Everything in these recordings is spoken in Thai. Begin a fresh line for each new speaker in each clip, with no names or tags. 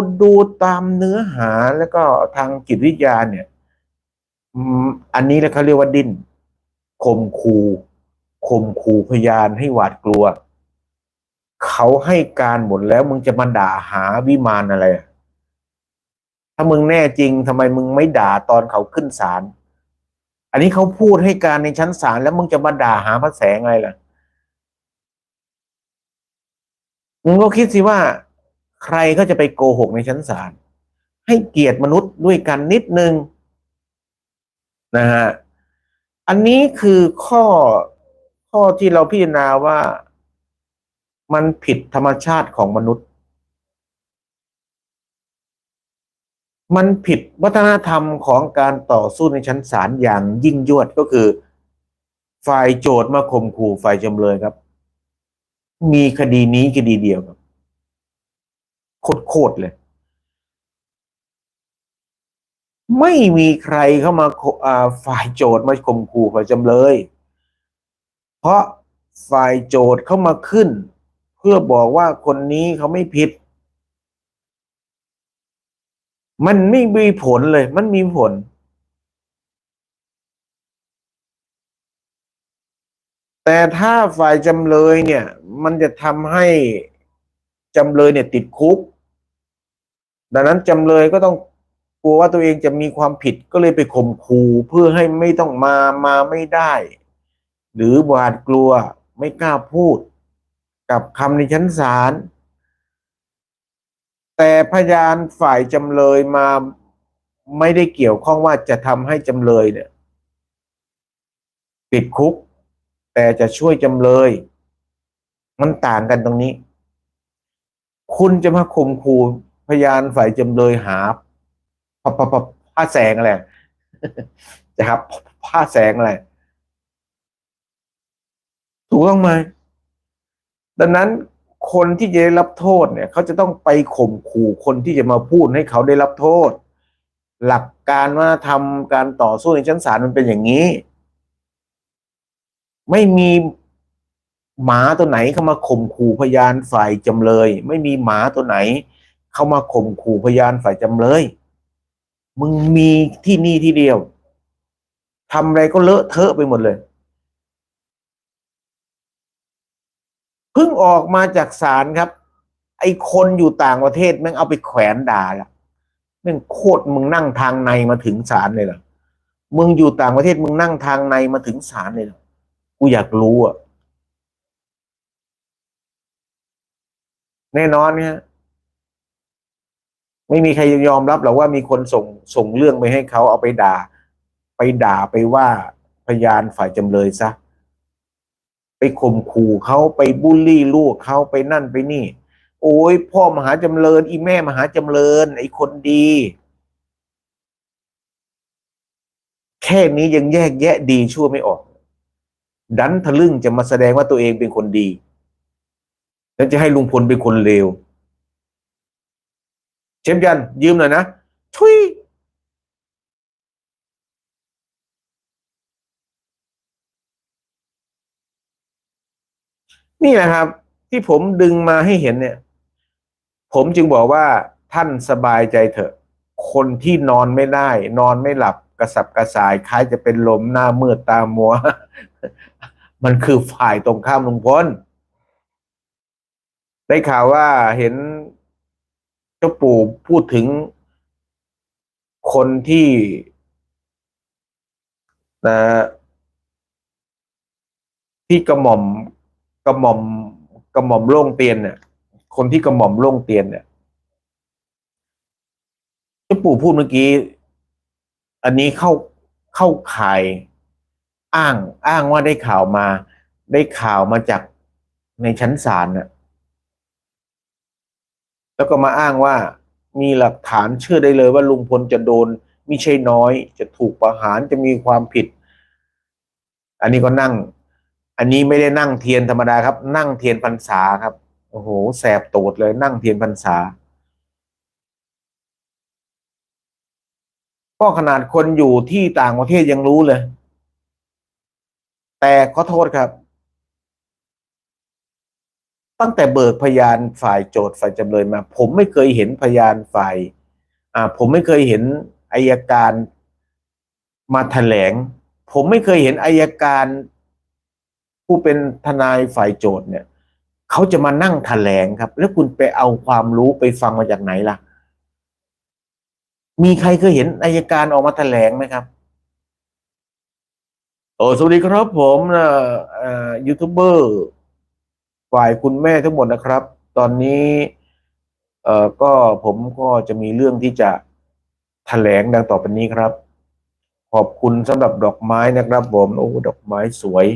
คนดูตามเนื้อหาแล้วก็ทางจิตวิทยาเนี่ยอันนี้แหละเขาเรียกว่าดิ้นข่มขู่ข่มขู่พยานให้หวาดกลัว เขาให้การหมดแล้วมึงจะมาด่าหาวิมานอะไร ถ้ามึงแน่จริงทำไมมึงไม่ด่าตอนเขาขึ้นศาลอันนี้เขาพูดให้การในชั้นศาลแล้วมึงจะมาด่าหาพระแสงอะไรล่ะมึงก็คิดสิว่า ใครก็จะไปโกหกในชั้นศาลให้เกียรติมนุษย์ด้วยกันนิดนึงนะฮะอันนี้คือข้อข้อที่เราพิจารณาว่ามันผิดธรรมชาติของมนุษย์ มันผิดวัฒนธรรมของการต่อสู้ในชั้นศาลอย่างยิ่งยวดก็คือ ฝ่ายโจทย์มาข่มขู่ฝ่ายจำเลยครับ มีคดีนี้คดีเดียวครับ โคตรๆเลย ไม่มีใครเข้ามาขอ่าฝ่ายโจทย์มาข่มขู่ฝ่ายจำเลย เพราะฝ่ายโจทย์เข้ามาขึ้น เพื่อบอกว่าคนนี้เขาไม่ผิด มันไม่มีผลเลย มันมีผล แต่ถ้าฝ่ายจำเลยเนี่ย มันจะทำให้จำเลยเนี่ยติดคุก ดังนั้นจำเลยก็ต้องกลัวว่าตัวเองจะมีความผิดก็เลยไปข่มขู่เพื่อให้ไม่ต้องมามาไม่ได้ หรือหวาดกลัวไม่กล้าพูด กับคำในชั้นศาลแต่พยานฝ่ายจำเลยมาไม่ได้เกี่ยวข้องว่าจะทำให้จำเลยเนี่ยติดคุก แต่จะช่วยจำเลย มันต่างกันตรงนี้ คุณจะมาข่มขู่ พยานฝ่ายจำเลยหาพพพผ้าแสงอะไรนะครับผ้าแสงอะไรถูกต้องไหมดังนั้นคนที่จะได้รับโทษเนี่ย เขาจะต้องไปข่มขู่คนที่จะมาพูดให้เขาได้รับโทษ หลักการว่าทำการต่อสู้ในชั้นศาลมันเป็นอย่างนี้ ไม่มีหมาตัวไหนเข้ามาข่มขู่พยานฝ่ายจำเลย ไม่มีหมาตัวไหน เข้ามาข่มขู่พยานฝ่ายจำเลย มึงมีที่นี่ที่เดียวทำอะไรก็เลอะเทอะไปหมดเลยเพิ่งออกมาจากศาลครับ ไอ้คนอยู่ต่างประเทศแม่งเอาไปแขวนด่าละแม่งโคตรมึงนั่งทางในมาถึงศาลเลยเหรอมึงอยู่ต่างประเทศมึงนั่งทางในมาถึงศาลเลยเหรอกูอยากรู้อะแน่นอนเนี่ย ไม่มีใครยอมรับหรอกว่ามีคนส่งส่งเรื่องไปให้เขาเอาไปด่า ไปด่าไปว่าพยานฝ่ายจำเลยซะไปข่มขู่เขาไปบูลลี่ลูกเขาไปนั่นไปนี่ โอ้ยพ่อมหาจำเริญ อีแม่มหาจำเริญ ไอ้คนดี แค่นี้ยังแยกแยะดีชั่วไม่ออก ดันทะลึ่งจะมาแสดงว่าตัวเองเป็นคนดี แล้วจะให้ลุงพลเป็นคนเลว เชฟยันยืมหน่อยนะทุยนี่แหละครับ ที่ผมดึงมาให้เห็นเนี่ย ผมจึงบอกว่าท่านสบายใจเถอะ คนที่นอนไม่ได้ นอนไม่หลับกระสับกระส่ายคล้ายจะเป็นลมหน้ามืดตามัว มันคือฝ่ายตรงข้ามลุงพลได้ข่าวว่าเห็น เจ้าปู่พูดถึงคนที่นะที่กระหม่อมกระหม่อมกระหม่อมโล่งเตียนเนี่ยคนที่กระหม่อมโล่งเตียนเนี่ยเจ้าปู่พูดเมื่อกี้ อันนี้เข้าเข้าข่ายอ้างอ้างว่าได้ข่าวมา ได้ข่าวมาจากในชั้นศาลน่ะ แล้วก็มาอ้างว่ามีหลักฐานเชื่อได้เลยว่าลุงพลจะโดนมิใช่น้อย จะถูกประหารจะมีความผิด อันนี้ก็นั่ง อันนี้ไม่ได้นั่งเทียนธรรมดาครับ นั่งเทียนพรรษาครับโอ้โหแสบโตดเลยนั่งเทียนพรรษาก็ขนาดคนอยู่ที่ต่างประเทศยังรู้เลย แต่ขอโทษครับ ตั้งแต่เบิกพยานฝ่ายโจทย์ฝ่ายจำเลยมา ผมไม่เคยเห็นพยานฝ่ายอ่าผมไม่เคยเห็นอายการมาแถลง ผมไม่เคยเห็นอายการ ผู้เป็นทนายฝ่ายโจทย์เนี่ยเขาจะมานั่งแถลงครับ แล้วคุณไปเอาความรู้ไปฟังมาจากไหนล่ะ มีใครเคยเห็นอายการออกมาแถลงไหมครับโอ้สวัสดีครับผมนะยูทูบเบอร์ ฝ่ายคุณแม่ทั้งหมดนะครับ ตอนนี้เอ่อก็ผมก็จะมีเรื่องที่จะแถลงดังต่อไปนี้ครับ ขอบคุณสำหรับดอกไม้นะครับ ผมโอ้ดอกไม้สวย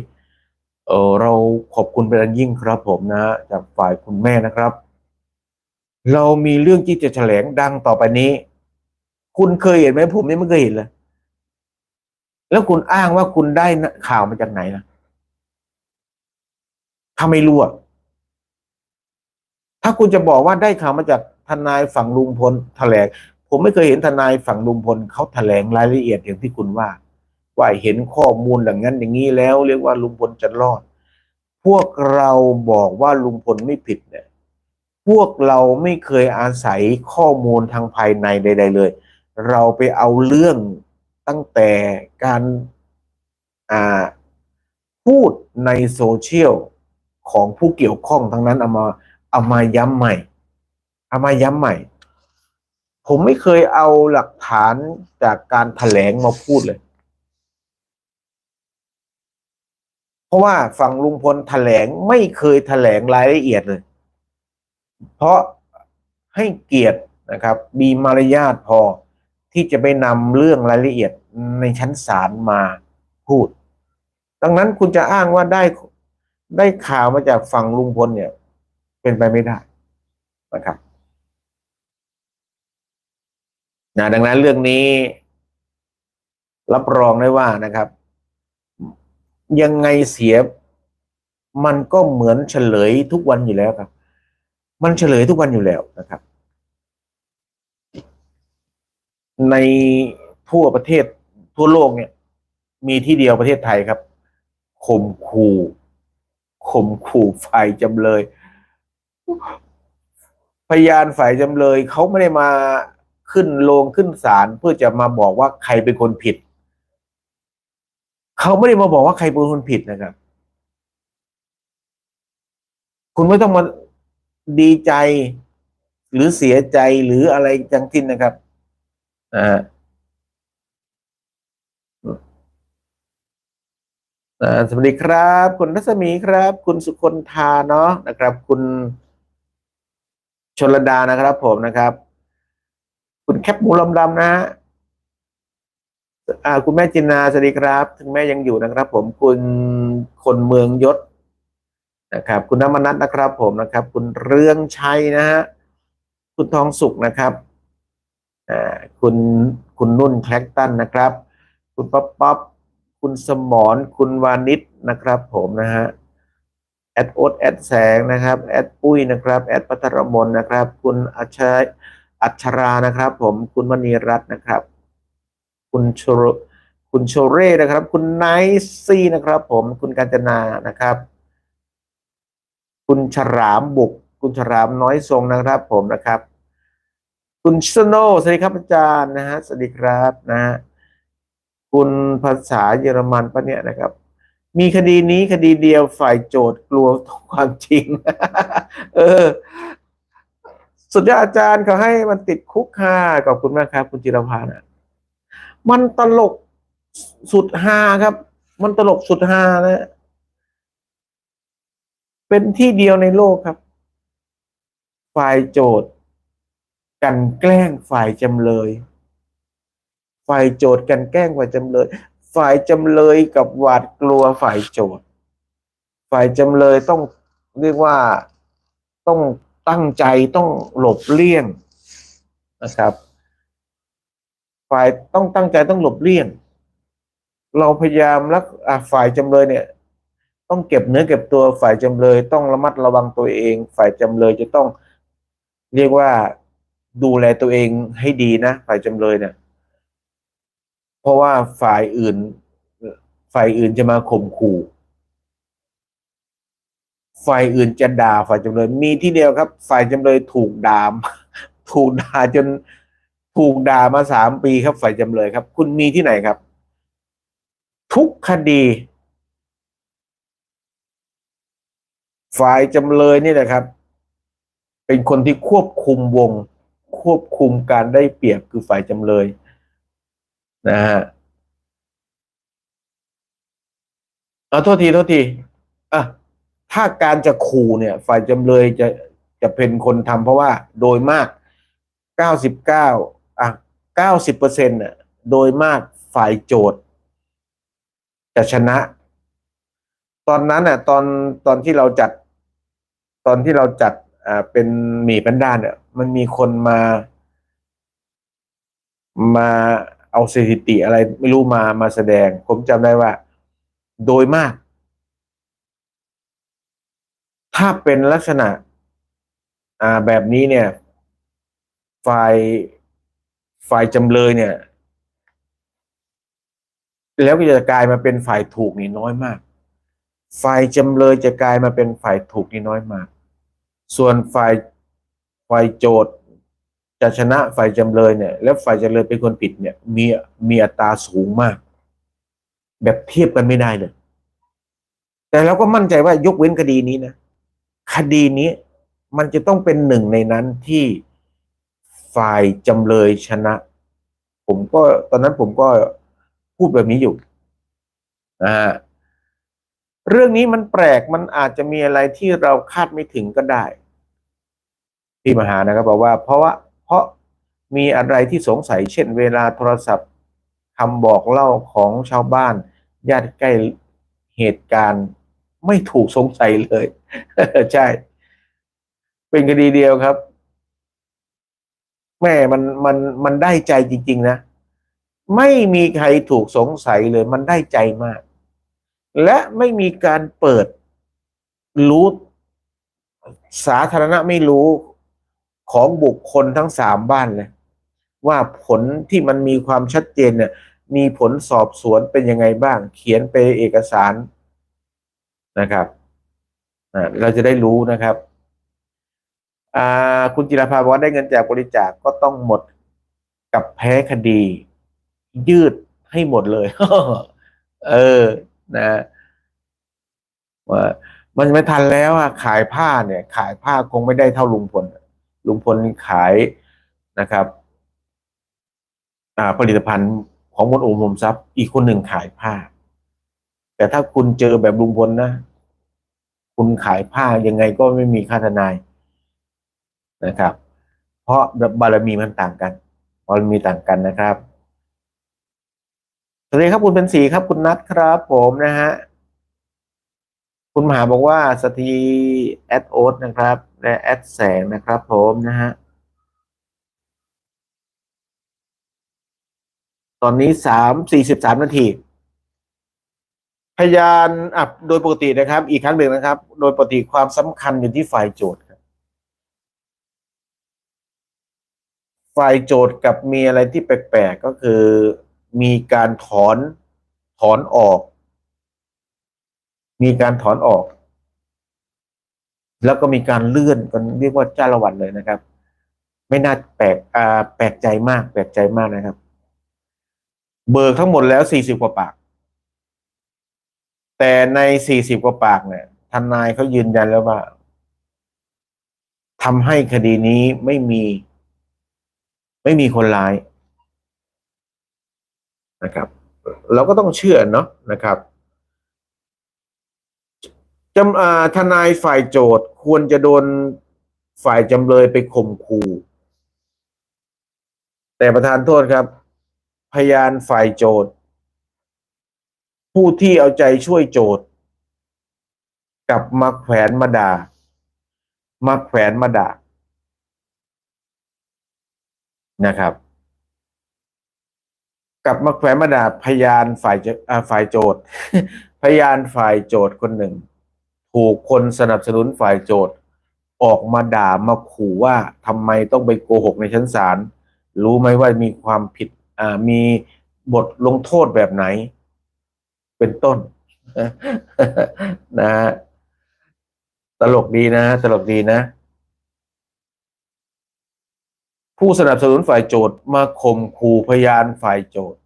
เออเราขอบคุณเป็นอันยิ่งครับ ผมนะ จากฝ่ายคุณแม่นะครับ เรามีเรื่องที่จะแถลงดังต่อไปนี้ คุณเคยเห็นไหมผมนี่ไม่เคยเห็นเลยแล้วคุณอ้างว่าคุณได้ข่าวมาจากไหนล่ะ ถ้าไม่รู้อะถ้าคุณจะบอกว่าได้ข่าวมาจากทนายฝั่งลุงพลแถลง ผมไม่เคยเห็นทนายฝั่งลุงพลเขาแถลงรายละเอียดอย่างที่คุณว่า ว่าเห็นข้อมูลอย่างนั้นอย่างนี้แล้ว เรียกว่าลุงพลจะรอด พวกเราบอกว่าลุงพลไม่ผิดเนี่ย พวกเราไม่เคยอาศัยข้อมูลทางภายในใด ๆ เลย เราไปเอาเรื่องตั้งแต่การพูดในโซเชียล ของผู้เกี่ยวข้องทั้งนั้นเอามาเอามาย้ำใหม่เอามาย้ำใหม่ ผมไม่เคยเอาหลักฐานจากการแถลงมาพูดเลย เพราะว่าฝั่งลุงพลแถลงไม่เคยแถลงรายละเอียดเลย เพราะให้เกียรตินะครับมีมารยาทพอที่จะไปนำเรื่องรายละเอียดในชั้นศาลมาพูด ดังนั้นคุณจะอ้างว่าได้ ได้ข่าวมาจากฝั่งลุงพลเนี่ย เป็นไปไม่ได้นะครับนะดังนั้นเรื่องนี้ รับรองได้ว่านะครับ ยังไงเสีย มันก็เหมือนเฉลยทุกวันอยู่แล้วครับ มันเฉลยทุกวันอยู่แล้วนะครับ ในทั่วประเทศทั่วโลกเนี่ย มีที่เดียวประเทศไทยครับข่มขู่ ข่มขู่ฝ่ายจำเลย พยานฝ่ายจำเลยเขาไม่ได้มาขึ้นโรงขึ้นศาลเพื่อจะมาบอกว่าใครเป็นคนผิด เขาไม่ได้มาบอกว่าใครเป็นคนผิดนะครับ คุณไม่ต้องมาดีใจหรือเสียใจหรืออะไรจังทิ้นนะครับอ่า สวัสดีครับ คุณรัศมีครับ คุณสุคนธาเนาะนะครับ คุณชนรดานะครับ ผมนะครับ คุณแคปหมูลำดำนะฮะคุณแม่จินนาสวัสดีครับ ถึงแม่ยังอยู่นะครับ ผมคุณคนเมืองยศนะครับ คุณน้ำมนัทนะครับ ผมนะครับ คุณเรื่องชัยนะฮะคุณทองสุขนะครับคุณคุณนุ่นแคลกตันนะครับ คุณป๊อปป๊อป คุณสมรคุณวานิชนะครับ ผมนะฮะแอดโอ๊ตแอดแสงนะครับแอดปุ้ยนะครับแอดพัทรมนนะครับ คุณอัชอัชรานะครับ ผมคุณมณีรัตน์นะครับ คุณโชคุณโชเร่นะครับ คุณไนซี่นะครับ ผมคุณกาญจนานะครับ คุณฉรามบุก คุณฉรามน้อยทรงนะครับ ผมนะครับ คุณชโนสวัสดีครับอาจารย์นะฮะสวัสดีครับนะฮะ คุณภาษาเยอรมันปะเนี่ยนะครับ มีคดีนี้คดีเดียวฝ่ายโจทย์กลัวความจริง เออ สุดยอดอาจารย์เขาให้มันติดคุกค่ะขอบคุณมากครับ คุณจิรพานะมันตลกสุดฮาครับ มันตลกสุดฮานะเป็นที่เดียวในโลกครับ ฝ่ายโจทย์กันแกล้งฝ่ายจำเลย ฝ่ายโจทย์กันแกล้งฝ่ายจำเลย ฝ่ายจำเลยกับหวาดกลัวฝ่ายโจทย์ ฝ่ายจำเลยต้องเรียกว่าต้องตั้งใจต้องหลบเลี่ยงนะครับ ฝ่ายต้องตั้งใจต้องหลบเลี่ยง เราพยายามรักฝ่ายจำเลยเนี่ย ต้องเก็บเนื้อเก็บตัวฝ่ายจำเลย ต้องระมัดระวังตัวเอง ฝ่ายจำเลยจะต้องเรียกว่าดูแลตัวเองให้ดีนะ ฝ่ายจำเลยเนี่ย เพราะว่าฝ่ายอื่น ฝ่ายอื่นจะมาข่มขู่ ฝ่ายอื่นจะด่าฝ่ายจำเลยมีที่เดียวครับ ฝ่ายจำเลยถูกด่าถูกด่าจนถูกด่ามาสามปีครับ ฝ่ายจำเลยครับ คุณมีที่ไหนครับ ทุกคดี ฝ่ายจำเลยนี่แหละครับ เป็นคนที่ควบคุมวง ควบคุมการได้เปรียบคือฝ่ายจำเลย นะฮะเอาโทษทีโทษทีอะถ้าการจะขู่เนี่ย ฝ่ายจำเลยจะจะเป็นคนทำเพราะว่าโดยมากเก้าสิบเก้าอะเก้าสิบเปอร์เซ็นต์อะโดยมากฝ่ายโจทย์จะชนะ ตอนนั้นอะ ตอนตอนที่เราจัด ตอนที่เราจัดอ่าเป็นหมีแพนด้าเนี่ยมันมีคนมา มา เอาสถิติอะไรไม่รู้มามาแสดง ผมจำได้ว่า โดยมาก ถ้าเป็นลักษณะ อ่าแบบนี้เนี่ย ฝ่ายฝ่ายจำเลยเนี่ย แล้วก็จะกลายมาเป็นฝ่ายถูกนี่น้อยมาก ฝ่ายจำเลยจะกลายมาเป็นฝ่ายถูกนี่น้อยมาก ส่วนฝ่ายฝ่ายโจทย์ จะชนะฝ่ายจำเลยเนี่ย แล้วฝ่ายจำเลยเป็นคนผิดเนี่ย มีมีอัตราสูงมาก แบบเทียบกันไม่ได้เลย แต่เราก็มั่นใจว่ายกเว้นคดีนี้นะคดีนี้มันจะต้องเป็นหนึ่งในนั้นที่ฝ่ายจำเลยชนะ ผมก็ตอนนั้นผมก็พูดแบบนี้อยู่นะฮะเรื่องนี้มันแปลกมันอาจจะมีอะไรที่เราคาดไม่ถึงก็ได้ พี่มหานะครับบอกว่าเพราะว่า ราะมีอะไรที่สงสัยเช่นเวลาโทรศัพท์คำบอกเล่าของชาวบ้าน ญาติใกล้เหตุการณ์ไม่ถูกสงสัยเลย ใช่ เป็นคดีเดียวครับ แม่มันมันมันได้ใจจริง ๆ นะ ไม่มีใครถูกสงสัยเลย มันได้ใจมาก และไม่มีการเปิดรู้สาธารณะไม่รู้ ของบุคคลทั้งสามบ้านเลยว่าผลที่มันมีความชัดเจนเนี่ยมีผลสอบสวนเป็นยังไงบ้าง เขียนไปเอกสารนะครับเราจะได้รู้นะครับคุณจิรภาบอกว่าได้เงินจากบริจาคกก็ต้องหมดกับแพ้คดี ยืดให้หมดเลย เออนะว่ามันไม่ทันแล้วอะขายผ้าเนี่ย ขายผ้าคงไม่ได้เท่าลุงพล ลุงพลขายนะครับอ่าผลิตภัณฑ์ของมนโอมมทรัพย์ อีกคนหนึ่งขายผ้า แต่ถ้าคุณเจอแบบลุงพลนะ คุณขายผ้ายังไงก็ไม่มีค่าทนายนะครับ เพราะบารมีมันต่างกันบารมีต่างกันนะครับสวัสดีครับคุณเป็นสีครับคุณนัทครับ ผมนะฮะคุณมหาบอกว่าสตีแอดโอ๊ตนะครับ และแอดแสงนะครับผมนะฮะตอนนี้สามสี่สิบสามนาที พยานอับโดยปกตินะครับ อีกครั้งหนึ่งนะครับ โดยปกติความสำคัญอยู่ที่ฝ่ายโจทย์ครับฝ่ายโจทย์กับมีอะไรที่แปลกๆก็คือ มีการถอนถอนออก มีการถอนออก แล้วก็มีการเลื่อนกันเรียกว่าจ้าละวันเลยนะครับ ไม่น่าแปลกอ่าแปลกใจมาก แปลกใจมากนะครับ เบิกทั้งหมดแล้วสี่สิบกว่าปาก แต่ในสี่สิบกว่าปากเนี่ยทนายเขายืนยันแล้วว่าทำให้คดีนี้ไม่มี ไม่มีคนร้ายนะครับ เราก็ต้องเชื่อเนาะนะครับ จำทนายฝ่ายโจทย์ควรจะโดนฝ่ายจำเลยไปข่มขู่แต่ประธานโทษครับ พยานฝ่ายโจทย์ ผู้ที่เอาใจช่วยโจทย์กลับมาแขวนมาด่ามาแขวนมาด่านะครับกลับมาแขวนมาด่าพยานฝ่ายฝ่ายโจทย์ พยานฝ่ายโจทย์คนหนึ่ง ถูกคนสนับสนุนฝ่ายโจทย์ ออกมาด่ามาขู่ว่าทำไมต้องไปโกหกในชั้นศาลรู้ไหมว่ามีความผิดอ่ามีบทลงโทษแบบไหน เป็นต้นนะตลกดีนะ ตลกดีนะ ผู้สนับสนุนฝ่ายโจทย์มาข่มขู่พยานฝ่ายโจทย์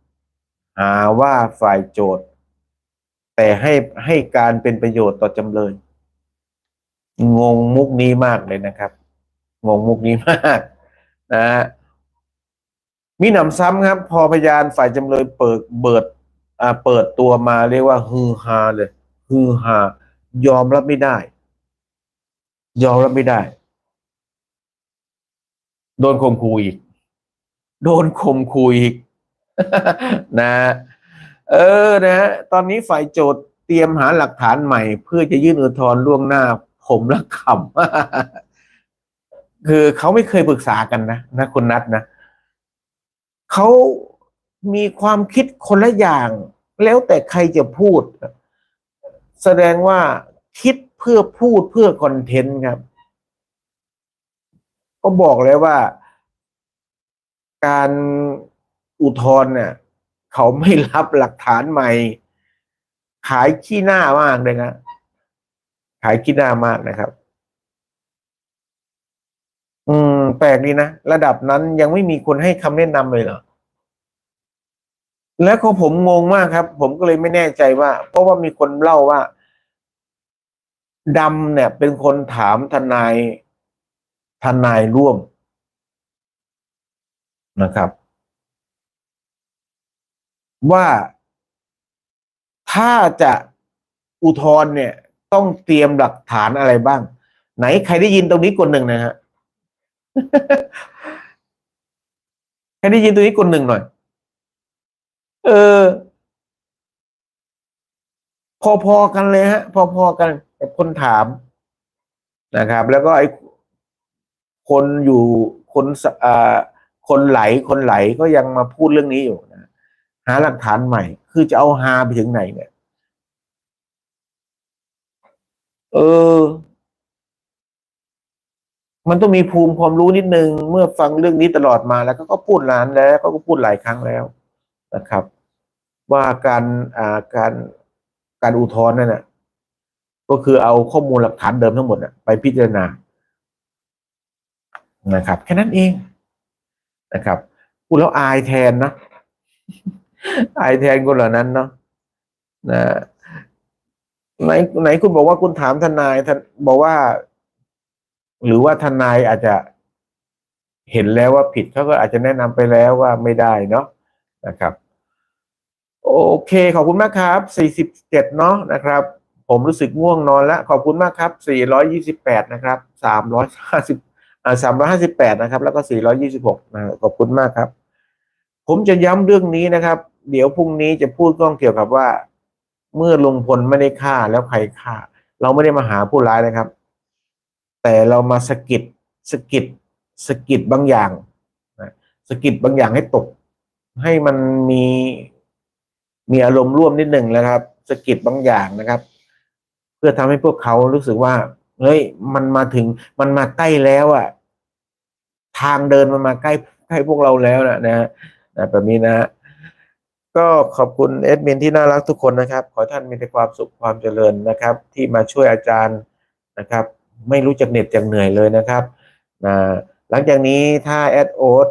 หาว่าฝ่ายโจทย์ แต่ให้ให้การเป็นประโยชน์ต่อจำเลย งงมุกนี้มากเลยนะครับ งงมุกนี้มากนะฮะมีหนำซ้ำครับ พอพยานฝ่ายจำเลยเปิดเบิดอ่าเปิดตัวมาเรียกว่าฮือฮาเลยฮือฮายอมรับไม่ได้ ยอมรับไม่ได้ โดนข่มขู่อีก โดนข่มขู่อีก นะ เออนะฮะตอนนี้ฝ่ายโจทย์เตรียมหาหลักฐานใหม่ เพื่อจะยื่นอุทธรณ์ล่วงหน้า ผมละขำคือเขาไม่เคยปรึกษากันนะนะคุณนัทนะเขามีความคิดคนละอย่าง แล้วแต่ใครจะพูด แสดงว่าคิดเพื่อพูดเพื่อคอนเทนต์ครับ ก็บอกแล้วว่า การอุทธรณ์เนี่ย เขาไม่รับหลักฐานใหม่ ขายขี้หน้ามากเลยนะขายขี้หน้ามากนะครับ อืม แปลกดีนะระดับนั้นยังไม่มีคนให้คำแนะนำเลยเหรอแล้วก็ผมงงมากครับ ผมก็เลยไม่แน่ใจว่า เพราะว่ามีคนเล่าว่าดำเนี่ย เป็นคนถามทนายทนายร่วมนะครับ ว่าถ้าจะอุทธรณ์เนี่ย ต้องเตรียมหลักฐานอะไรบ้าง ไหนใครได้ยินตรงนี้กดหนึ่งนะฮะใครได้ยินตรงนี้กดหนึ่งหน่อย เออ พอๆกันเลยฮะ พอๆกันกับคนถามนะครับ แล้วก็ไอ้คนอยู่คนสอ่าคนไหลคนไหลก็ยังมาพูดเรื่องนี้อยู่ หาหลักฐานใหม่ คือจะเอาฮาไปถึงไหนเนี่ย เออ มันต้องมีภูมิความรู้นิดนึง เมื่อฟังเรื่องนี้ตลอดมาแล้วก็ก็พูดนานแล้วก็พูดหลายครั้งแล้วนะครับ ว่าการอ่าการการอุทธรณ์นั่นน่ะก็คือเอาข้อมูลหลักฐานเดิมทั้งหมดนะไปพิจารณานะครับ แค่นั้นเองนะครับพูดแล้วอายแทนนะ อายแทนคนเหล่านั้นเนาะนะไหนไหนคุณบอกว่าคุณถามทนายท่านบอกว่า หรือว่าทนายอาจจะเห็นแล้วว่าผิดเขาก็อาจจะแนะนำไปแล้วว่าไม่ได้เนาะนะครับ โอเค ขอบคุณมากครับสี่สิบเจ็ดเนาะนะครับ ผมรู้สึกง่วงนอนแล้ว ขอบคุณมากครับสี่ร้อยี่สิบแปดนะครับสามร้อยห้าสิบอ่าสามร้อยห้าสิบแปดนะครับ แล้วก็สี่ร้อยี่สิบหกนะขอบคุณมากครับ ผมจะย้ำเรื่องนี้นะครับ เดี๋ยวพรุ่งนี้จะพูดก้องเกี่ยวกับว่า เมื่อลุงพลไม่ได้ฆ่าแล้วใครฆ่า เราไม่ได้มาหาผู้ร้ายนะครับ แต่เรามาสกิดสกิดสกิดบางอย่างนะสกิดบางอย่างให้ตก ให้มันมีมีอารมณ์ร่วมนิดหนึ่งนะครับสกิดบางอย่างนะครับ เพื่อทำให้พวกเขารู้สึกว่าเฮ้ยมันมาถึงมันมาใกล้แล้วอะทางเดินมันมาใกล้ใกล้พวกเราแล้วนะนะแบบนี้นะ ก็ขอบคุณเอดมินที่น่ารักทุกคนนะครับ ขอท่านมีแต่ความสุขความเจริญนะครับ ที่มาช่วยอาจารย์นะครับ ไม่รู้จักเหน็ดจักเหนื่อยเลยนะครับนะหลังจากนี้ถ้าแอดโอ๊ต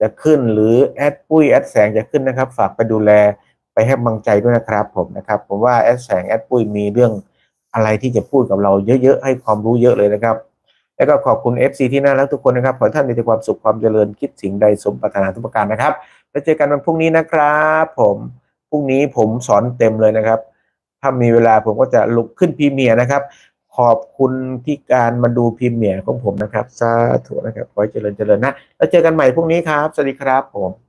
จะขึ้นหรือแอดปุ้ยแอดแสงจะขึ้นนะครับ ฝากไปดูแลไปให้กำลังใจด้วยนะครับผมนะครับ ผมว่าแอดแสงแอดปุ้ยมีเรื่องอะไรที่จะพูดกับเราเยอะๆให้ความรู้เยอะเลยนะครับ แล้วก็ขอบคุณ FC ที่น่ารักทุกคนนะครับขอท่านมีแต่ความสุขความเจริญคิดสิ่งใดสมปรารถนาทุกประการนะครับ แล้วเจอกันวันพรุ่งนี้นะครับ ผมพรุ่งนี้ผมสอนเต็มเลยนะครับ ถ้ามีเวลาผมก็จะลุกขึ้นพรีเมียร์นะครับ ขอบคุณที่การมาดูพรีเมียร์ของผมนะครับสาธุนะครับขอให้เจริญเจริญนะแล้วเจอกันใหม่พรุ่งนี้ครับ สวัสดีครับผม